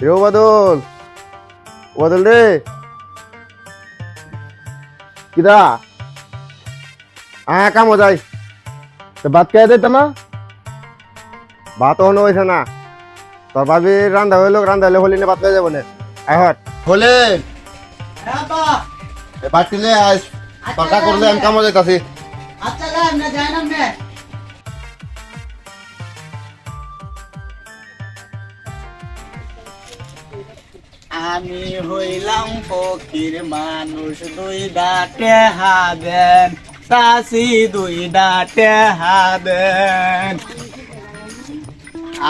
রে বাদল বাদল রে। কিদা আয় কামো যাই। তো ভাত খেয়ে দিত না ভাত হনো হয়েছে না। তোর ভাবি রান্ধা হইল রান্ধা হইলে হলি না ভাত খেয়ে যাব না আয় হট। হলে। বাটিলে আস পাকা করলে আমি কামো যাইতাছি। আচ্ছা না যায় না। আমি হইলাম ফকির মানুষ, দুই ডাটে হাবেন চাষি দুই ডাটে হাবেন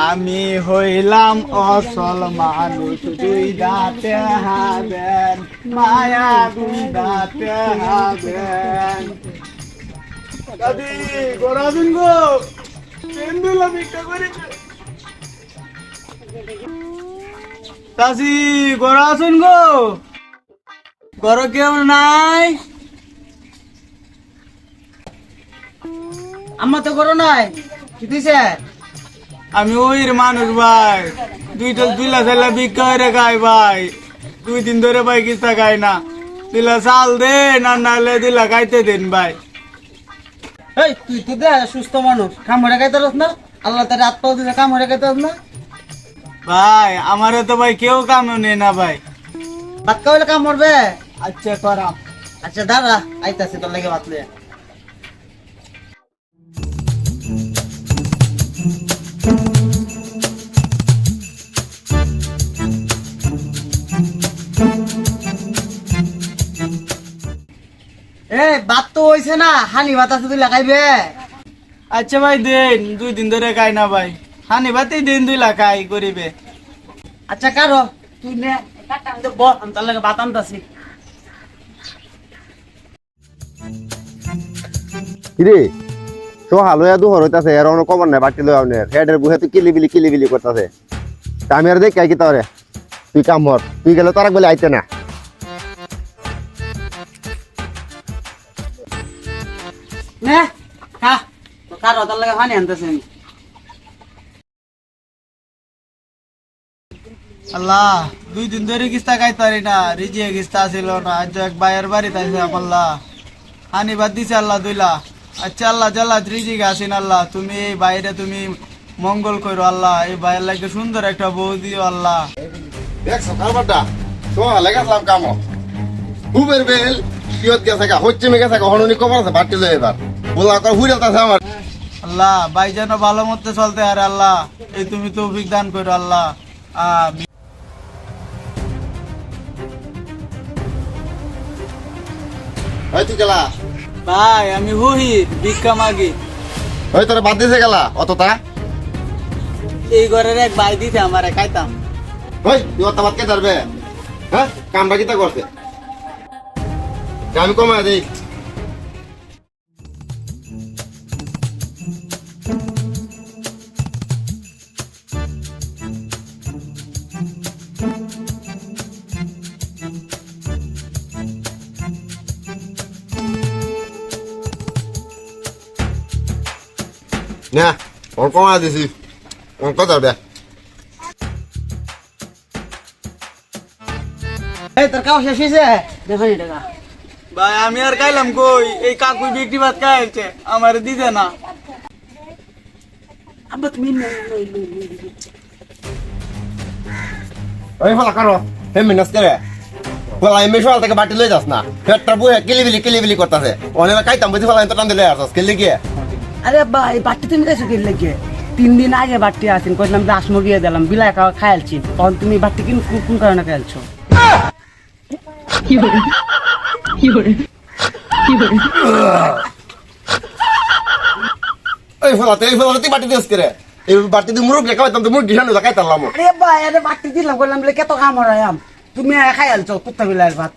আমি হইলাম অসল মানুষ, দুই দাঁতে হাবেন মায়া, দুই দাঁতে হাবেন দাদি গোড়া দিন গো পেন্ডুলা ভিক্ষা করে চাষি গোড়া আসুন গো। গড় কেউ নাই। আমার তো গড় নাই, কি দিছে? আমি ওই মানুষ ভাই দুইটা দুইলা চাইলা ভিক্ষা করে খাই ভাই। দুই দিন ধরে ভাই কিস্তা খাই না। দিলা চাল দে, না নাহলে দিলা খাইতে দিন ভাই। এই, তুই তো দে, সুস্থ মানুষ। কাম হরে খাইতে না? আল্লাহ তার হাত পাও দিলে কাম হরে খাইতে না? ভাই আমারে তো ভাই কেউ কাম নেই না ভাই। ভাত খাওয়ালে কাম মরবে আচ্ছা করাম। আচ্ছা দাদা আইতাছে তোর লাগে ভাত লিয়ে এ ভাত তো হইছে না হানি ভাত আছে তুই লাগাইবে আচ্ছা ভাই দেন দুই দিন ধরে খাই না ভাই। হানি ভাতই দিন দুই লাগাই করিবে আচ্ছা কারও? তুই নে। কাটা আমি তো বল আমি তার লাগে ভাত আনতাছি। কিরে? তো হালো দু হরইতাছে এর অন্য কবর নাই বাটি লই আউনের। হেডের বুহে তুই করতাছে। তা আমি আর দেখ কি তারে তুই কাম হর তুই গেলে তারাক বলে আইতে না। নে খা। কারও তার লাগে হানি আনতাছি আমি। আল্লাহ দুই দিন ধরে কিস্তা খাইতে পারি না রিজিয়ে কিস্তা ছিল না আজ এক বাড়িতে আল্লাহ দিছে আল্লাহ দুইলা। আচ্ছা আল্লাহ জাল্লা রিজিকে আসিন আল্লাহ তুমি এই বাইরে তুমি মঙ্গল করো আল্লাহ এই বাইরের লাগে সুন্দর একটা বউ দিও আল্লাহ। দেখ সকাল বাটা তো কাম। হুবের বেল কিয়ত গেছে গা হচ্ছে মে গেছে গা হনুনি কবর আছে এবার। বলা কর হুইরাতাছে আমার? আল্লাহ ভাই যেন ভালো মতো চলতে আর আল্লাহ এই তুমি তো দান করো আল্লাহ। আমিন। ওই তুই গেলা? ভাই আমি হুহি ভিক্ষা মাগি। ওই তোর বাদ দিছে গেলা অতটা? এই ঘরের এক ভাই দিছে আমার খাইতাম। ওই তুই অত বাদ কে ধরবে? হ্যাঁ? কামটা কিতা করছে? আমি কমা দেই। না ওর কমায় দিছি ওর কত ধরবে এই তোর কাউ শেষ হয়েছে? দেখো টাকা ভাই আমি আর খাইলাম কই? এই কাকুই বিক্রি ভাত খাইছে আমার দিতে না। আব্বা তুমি ওই ফলা কারও হে মিনাস করে ফলা এমনি সকাল থেকে বাটি লই যাস না। পেটটা বয়ে কিলিবিলি কিলিবিলি করতেছে। অনেক খাইতাম বুঝি ফলা তো টান দিলে আসস কিলি গিয়ে আরে বা এই বাট্টি তুমি কাছে কি লাগে? তিন দিন আগে বাট্টি আসেন কইলাম যে আসমো গিয়ে দিলাম বিলাই খাওয়া খাইলছি তখন তুমি বাট্টি কিন কোন- কোন কারণে খাইলছো ওই ফলা তো এই ফলা তুই বাটি দিস করে? এই বাটি দিয়ে মুরগ লেখা হইতাম তো মুরগি সামনে খাইতাম আরে বা আরে বাট্টি দিলাম কইলাম বলে কত কাম হরায়াম তুমি খাইলছো কুত্তা বিলাই ভাত।